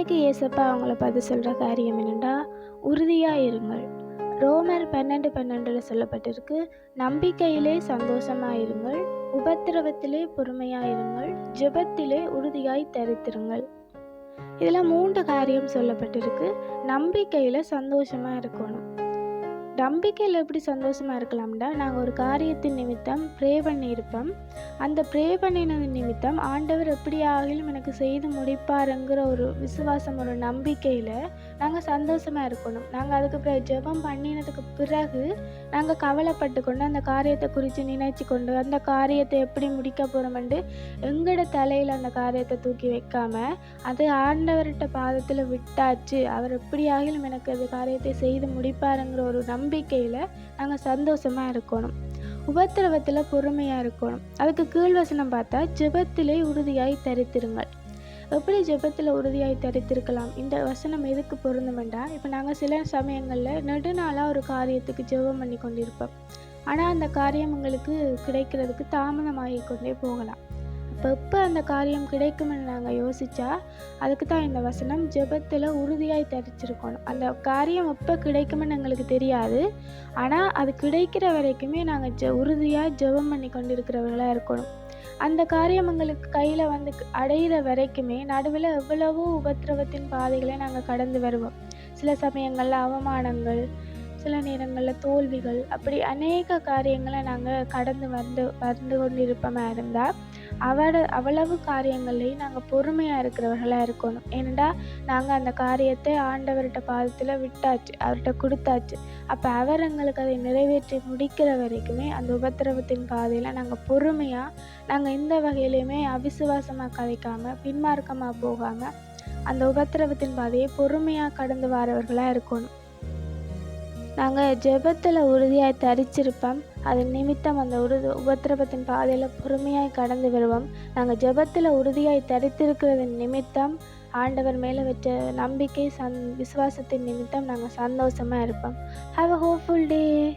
இன்றைக்கு ஏசப்பா அவங்கள பார்த்து சொல்கிற காரியம் என்னென்னா உறுதியாக இருங்கள். ரோமர் பன்னெண்டு பன்னெண்டில் சொல்லப்பட்டிருக்கு நம்பிக்கையிலே சந்தோஷமாக இருங்கள் உபத்திரவத்திலே பொறுமையாக இருங்கள் ஜெபத்திலே உறுதியாய் தரித்திருங்கள். இதில் மூன்று காரியம் சொல்லப்பட்டிருக்கு நம்பிக்கையில் சந்தோஷமாக இருக்கணும். நம்பிக்கையில் எப்படி சந்தோஷமாக இருக்கலாம்டா? நாங்கள் ஒரு காரியத்தின் நிமித்தம் ப்ரே பண்ணியிருப்போம். அந்த ப்ரே பண்ணினது நிமித்தம் ஆண்டவர் எப்படி ஆகிலும் எனக்கு செய்து முடிப்பாருங்கிற ஒரு விசுவாசம் ஒரு நம்பிக்கையில் நாங்கள் சந்தோஷமாக இருக்கணும். நாங்கள் அதுக்கு பிறகு ஜெபம் பண்ணினதுக்கு பிறகு நாங்கள் கவலைப்பட்டு கொண்டு அந்த காரியத்தை குறித்து நினைச்சு கொண்டு அந்த காரியத்தை எப்படி முடிக்க போகிறோமெண்டு எங்களோட தலையில் அந்த காரியத்தை தூக்கி வைக்காமல் அது ஆண்டவர்கிட்ட பாதத்தில் விட்டாச்சு. அவர் எப்படி ஆகிலும் எனக்கு அந்த காரியத்தை செய்து முடிப்பாருங்கிற ஒரு நம்பிக்கையில் நாங்கள் சந்தோஷமாக இருக்கணும். உபத்திரவத்தில் பொறுமையாக இருக்கணும். அதுக்கு கீழ்வசனம் பார்த்தா ஜெபத்திலே உறுதியாய் தரித்திருங்கள். எப்படி ஜெபத்தில் உறுதியாய் தரித்திருக்கலாம்? இந்த வசனம் எதுக்கு பொருந்தும் இப்போ நாங்கள் சில சமயங்களில் நெடுநாளாக ஒரு காரியத்துக்கு ஜெபம் பண்ணி கொண்டிருப்போம் ஆனால் அந்த காரியம் எங்களுக்கு கிடைக்கிறதுக்கு தாமதமாகி கொண்டே போகலாம். அப்போ எப்போ அந்த காரியம் கிடைக்கும்னு நாங்கள் யோசித்தா அதுக்கு தான் இந்த வசனம் ஜெபத்தில் உறுதியாய் தரிச்சிருக்கணும். அந்த காரியம் எப்போ கிடைக்கும்னு எங்களுக்கு தெரியாது. ஆனால் அது கிடைக்கிற வரைக்குமே நாங்கள் ஜெ உறுதியாக ஜெபம் பண்ணி கொண்டு இருக்கிறவங்களாக இருக்கணும். அந்த காரியம் எங்களுக்கு கையில் வந்து அடையிற வரைக்குமே நடுவில் எவ்வளவோ உபத்திரவத்தின் பாதைகளை நாங்கள் கடந்து வருவோம். சில சமயங்களில் அவமானங்கள் சில நேரங்களில் தோல்விகள் அப்படி அநேக காரியங்களை நாங்கள் கடந்து வந்து வந்து கொண்டிருப்பமாக இருந்தால் அவட அவ்வளவு காரியங்கள்லையும் நாங்கள் பொறுமையாக இருக்கிறவர்களாக இருக்கணும். ஏனெண்டா நாங்கள் அந்த காரியத்தை ஆண்டவர்கிட்ட பாதத்தில் விட்டாச்சு அவர்கிட்ட கொடுத்தாச்சு. அப்போ அவர் எங்களுக்கு அதை நிறைவேற்றி முடிக்கிற வரைக்குமே அந்த உபத்திரவத்தின் பாதையில் நாங்கள் பொறுமையாக நாங்கள் எந்த வகையிலையுமே அவிசுவாசமாக கதைக்காமல் பின்மார்க்கமாக போகாமல் அந்த உபத்திரவத்தின் பாதையை பொறுமையாக கடந்து வரவர்களாக இருக்கணும். நாங்கள் ஜெபத்தில் உறுதியாக தரிச்சிருப்போம். அதன் நிமித்தம் அந்த உரு உபத்திரவத்தின் பாதையில் பொறுமையாய் கடந்து வருவோம். நாங்கள் ஜெபத்தில் உறுதியாய் தரித்திருக்கிறதன் நிமித்தம் ஆண்டவர் மேலே வச்ச நம்பிக்கை சந் விசுவாசத்தின் நிமித்தம் நாங்கள் சந்தோஷமாக இருப்போம். Have a hopeful day